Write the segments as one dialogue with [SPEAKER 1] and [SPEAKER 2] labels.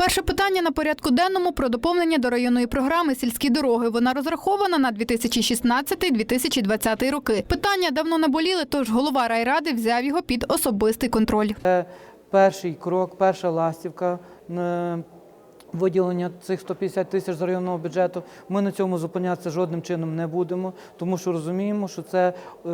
[SPEAKER 1] Перше питання на порядку денному про доповнення до районної програми сільські дороги. Вона розрахована на 2016-2020 роки. Питання давно наболіли, тож голова райради взяв його під особистий контроль.
[SPEAKER 2] Перший крок, перша ластівка виділення цих 150 тисяч з районного бюджету. Ми на цьому зупинятися жодним чином не будемо, тому що розуміємо, що це е,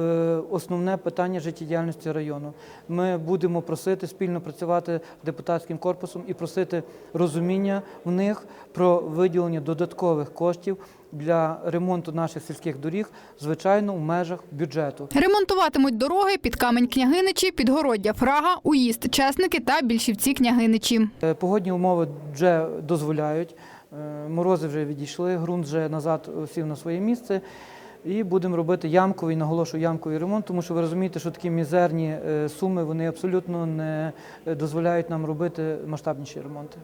[SPEAKER 2] основне питання життєдіяльності району. Ми будемо просити спільно працювати з депутатським корпусом і просити розуміння в них про виділення додаткових коштів для ремонту наших сільських доріг, звичайно, в межах бюджету.
[SPEAKER 1] Ремонтуватимуть дороги під камень княгиничі, підгороддя Фрага, Уїзд, Чесники та більшівці княгиничі.
[SPEAKER 2] Е, Погодні умови вже дозволяють. Е, Морози вже відійшли, ґрунт вже назад сів на своє місце. І будемо робити ямковий, наголошую, ямковий ремонт, тому що ви розумієте, що такі мізерні е, суми вони абсолютно не дозволяють нам робити масштабніші ремонти.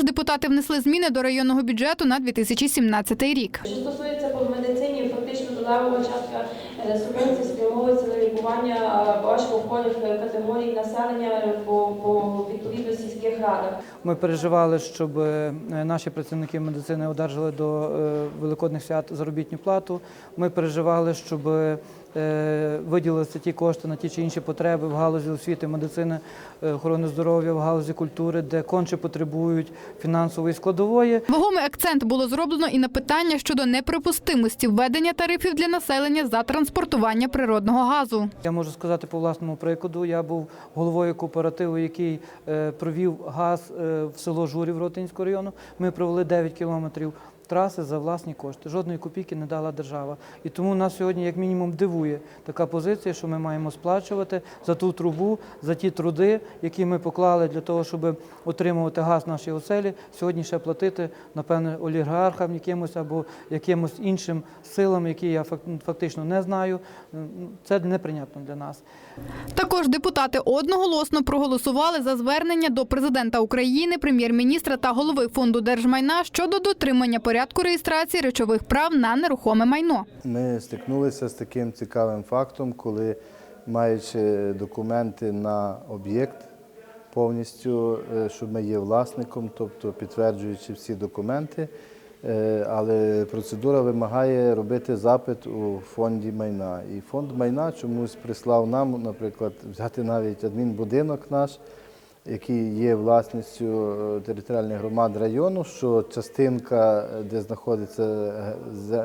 [SPEAKER 1] Також депутати внесли зміни до районного бюджету на 2017 рік.
[SPEAKER 3] Що стосується по медицині, фактично додаткова частка е, субвенції спрямовується на лікування е, важкохворих е, категорій населення по, по відповідно сільських радах.
[SPEAKER 2] Ми переживали, щоб е, наші працівники медицини одержали до е, великодних свят заробітну плату. Ми переживали, щоб е, виділилися ті кошти на ті чи інші потреби в галузі освіти, медицини, е, охорони здоров'я, в галузі культури, де конче потребують фінансової складової.
[SPEAKER 1] Вагомий акцент було зроблено і на питання щодо неприпустимості введення тарифів для населення за транспортування природного газу.
[SPEAKER 2] Я можу сказати по власному прикладу. Я був головою кооперативу, який е, провів газ е, в село Журів Ротинського району. Ми провели 9 кілометрів траси за власні кошти. Жодної копійки не дала держава. І тому нас сьогодні, як мінімум, дивує така позиція, що ми маємо сплачувати за ту трубу, за ті труди, які ми поклали для того, щоб отримувати газ в нашій оселі. Сьогодні ще платити, напевне, олігархам якимось або якимось іншим силам, які я фактично не знаю. Це неприйнятно для нас.
[SPEAKER 1] Також депутати одноголосно проголосували за звернення до президента України, прем'єр-міністра та голови фонду держмайна щодо дотримання порядку реєстрації речових прав на нерухоме майно.
[SPEAKER 4] Ми стикнулися з таким цікавим фактом, коли маючи документи на об'єкт повністю, е, що ми є власником, тобто підтверджуючи всі документи, е, але процедура вимагає робити запит у фонді майна. І фонд майна чомусь прислав нам, наприклад, взяти навіть адмінбудинок наш, який є власністю е, територіальних громад району, що частинка, е, де знаходиться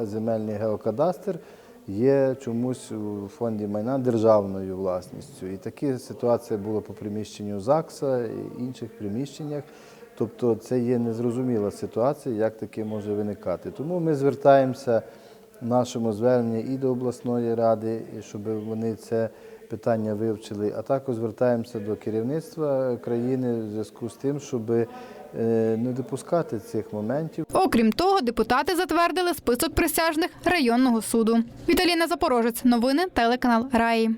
[SPEAKER 4] земельний геокадастр, є чомусь у фонді майна державною власністю. І така ситуація була по приміщенню ЗАГСа і інших приміщеннях. Тобто це є незрозуміла ситуація, як таке може виникати. Тому ми звертаємося в нашому зверненні і до обласної ради, щоб вони це питання вивчили, а також звертаємося до керівництва країни в зв'язку з тим, щоб е, не допускати цих моментів.
[SPEAKER 1] Окрім того, депутати затвердили список присяжних районного суду. Віталіна Запорожець. Новини телеканал Раї.